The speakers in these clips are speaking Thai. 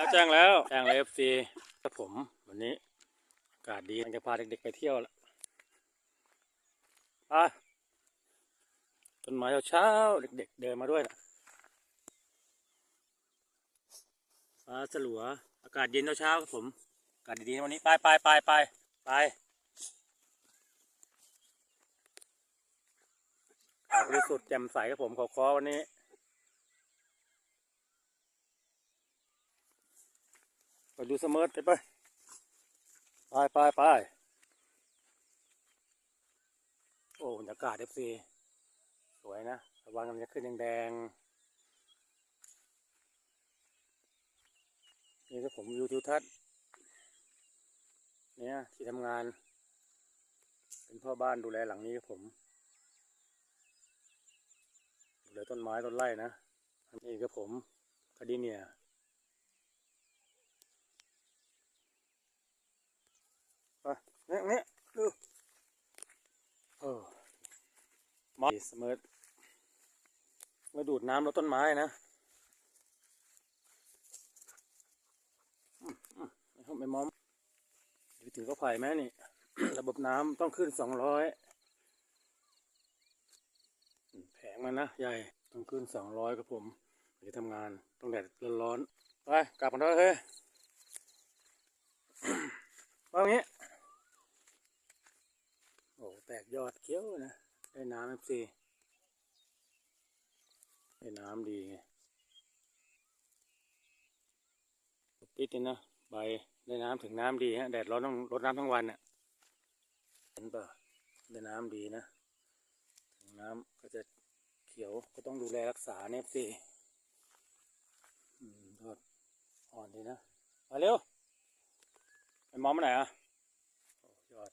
แล้วแจ้งแล้วแจ้งเลยเอฟซีครับผมวันนี้อากาศดีจะพาเด็กๆไปเที่ยวละไปต้นไม้เช้าเด็กๆเดินมาด้วยนะฟ้าสลัว อากาศเย็นเช้าครับผมอากาศดีๆวันนี้ไปไปไปไปไปอากาศบริสุทธิ์แจ่มใสครับผมขอคอวันนี้ ไปดูเสมอไปไปไปไปไปโอ้บรรยากาศเอฟซีสวยนะระวังมันจะขึ้นแดงๆนี่ก็ผมวิวทิวทัศน์เนี่ยที่ทำงาน เป็นพ่อบ้านดูแลหลังนี้ครับผมดูแลต้นไม้ต้นไร่นะนี่ก็ผมคดีเนี่ยเนี่ยดูเออ มาเสมอมาดูดน้ำแล้วต้นไม้นะอืมอืมไม่ไม่มอมไปถึงก็ไผ่แม่นี่ ระบบน้ำต้องขึ้นสองร้อยแผงมันนะ ใหญ่ ต้องขึ้นสองร้อยกับผมไปทำงานต้องแดดร้อนๆไปกลับกันเถอะเฮ้ยว่างี้ โอ้ แตกยอดเขี้ยวนะ ได้น้ำเอฟซีได้น้ำดีไงติดนี่นะใบได้น้ำถึงน้ำดีฮะแดดร้อนต้องรดน้ำทั้งวันน่ะเห็นปะได้น้ำดีนะถึงน้ำก็จะเขียวก็ต้องดูแลรักษาเนี่ยเอฟซีอืมยอดอ่อนดีนะมาเร็วไปมองมาไหนอะยอด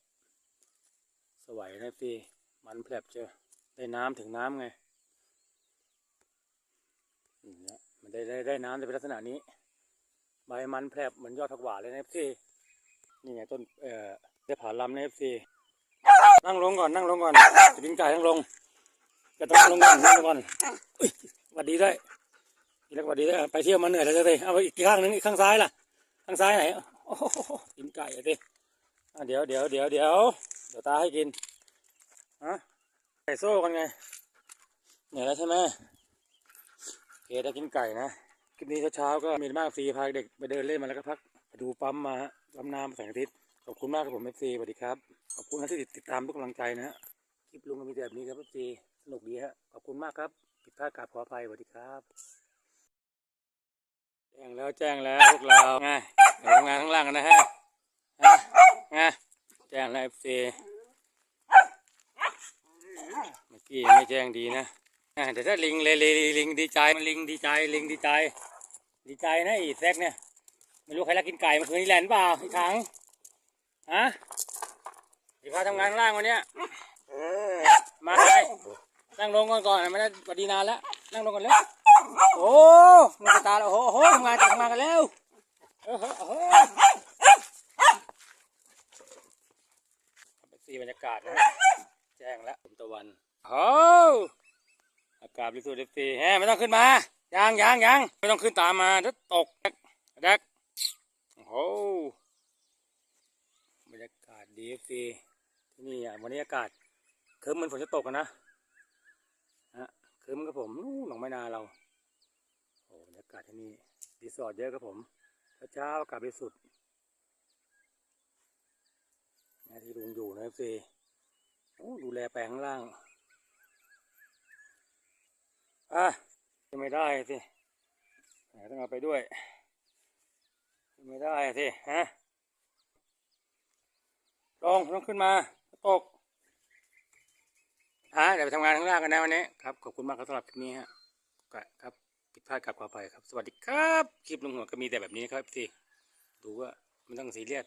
สวยนะพี่ มันแผลบเจอได้น้ำถึงน้ำไงเนี่ยมันได้ได้ได้น้ำจะเป็นลักษณะนี้ ใบมันแผลบเหมือนยอดผักหวานเลยนะพี่นี่ไงต้นเอ่อได้ผ่านลำนะพี่นั่งลงก่อนนั่งลงก่อนจะกินไก่นั่งลงจะต้องลงก่อนนั่งลงก่อนสวัสดีด้วยนี่แล้วสวัสดีด้วยไปเที่ยวมาเหนื่อยแล้วจะเลยเอาไปอีกข้างหนึงอีกข้างซ้ายล่ะ ข้างซ้ายไหนอินไก่อะดิเดี๋ยวเดี๋ยวเดี๋ยวเดี๋ยวเดี๋ยวตาให้กิน ฮะไก่โซ่กันไงเหนื่อยแล้วใช่ไหมเคได้กินไก่นะคลิปนี้เช้าๆก็มีมากฟีพาเด็กไปเดินเล่นมาแล้วก็พักดูปั๊มมาปั๊มน้ำแสงอาทิตย์ขอบคุณมากครับผมเอฟซีสวัสดีครับ ขอบคุณนที่ติดตามทุกกำลังใจนะฮะคลิปลุงก็มีแบบนี้ครับเอฟซีสนุกดีฮะขอบคุณมากครับผิดพลาดกราบขออภัยสวัสดีครับแจ้งแล้วแจ้งแล้วพวกเราไงทำงานข้างล่างกันนะฮะฮะไงแจ้งแล้วเอฟซี เมื่อกี้ไม่แจ้งดีนะแต่ถ้าลิงเลยลิงดีใจมันลิงดีใจลิงดีใจ ดีใจนะไอีแซกเนี่ยไม่รู้ใครรักกินไก่เมื่อคืนนี้แหลนเปล่าอีกครั้งฮะดีพาทำงานข้างล่างวันเนี้ยมาเลยนั่งลงก่อนก่อนไม่ได้สวัสดีนานแล้วนั่งลงก่อนเร็วโอ้มันตาแล้วโอ้โหทำงานทำงานกันแล้วเออเออเออสีบรรยากาศนะ แจ้งแล้วผมตะวันโอ้อากาศบริสุทธิ์เอฟซีแฮไม่ต้องขึ้นมายังยังยังไม่ต้องขึ้นตามมาถ้าตกแดกโอ้โหบรรยากาศดีฟีที่นี่อะวันนี้อากาศครึ้มเหมันฝนจะตกนะฮะครึ้มครับผมนู่นหนองไม้นาเราโอ้บรรยากาศที่นี่รีสอร์ทเยอะครับผมเช้าอากาศบริสุทธิ์นี่ที่ลุงอยู่นะเอฟซีโอ้ ดูแลแปลงข้างล่าง อะจะไม่ได้สิต้องเอาไปด้วย ไม่ได้สิฮะลงต้องขึ้นมาตกฮะเดี๋ยวไปทำงานข้างล่างกันนะวันนี้ครับ ขอบคุณมากครับสำหรับคลิปนี้ฮะครับผิดพลาดกับขออภัยครับ สวัสดีครับ คลิปลุงหัวก็มีแต่แบบนี้ครับพี่ดูว่าไม่ต้องซีเรียส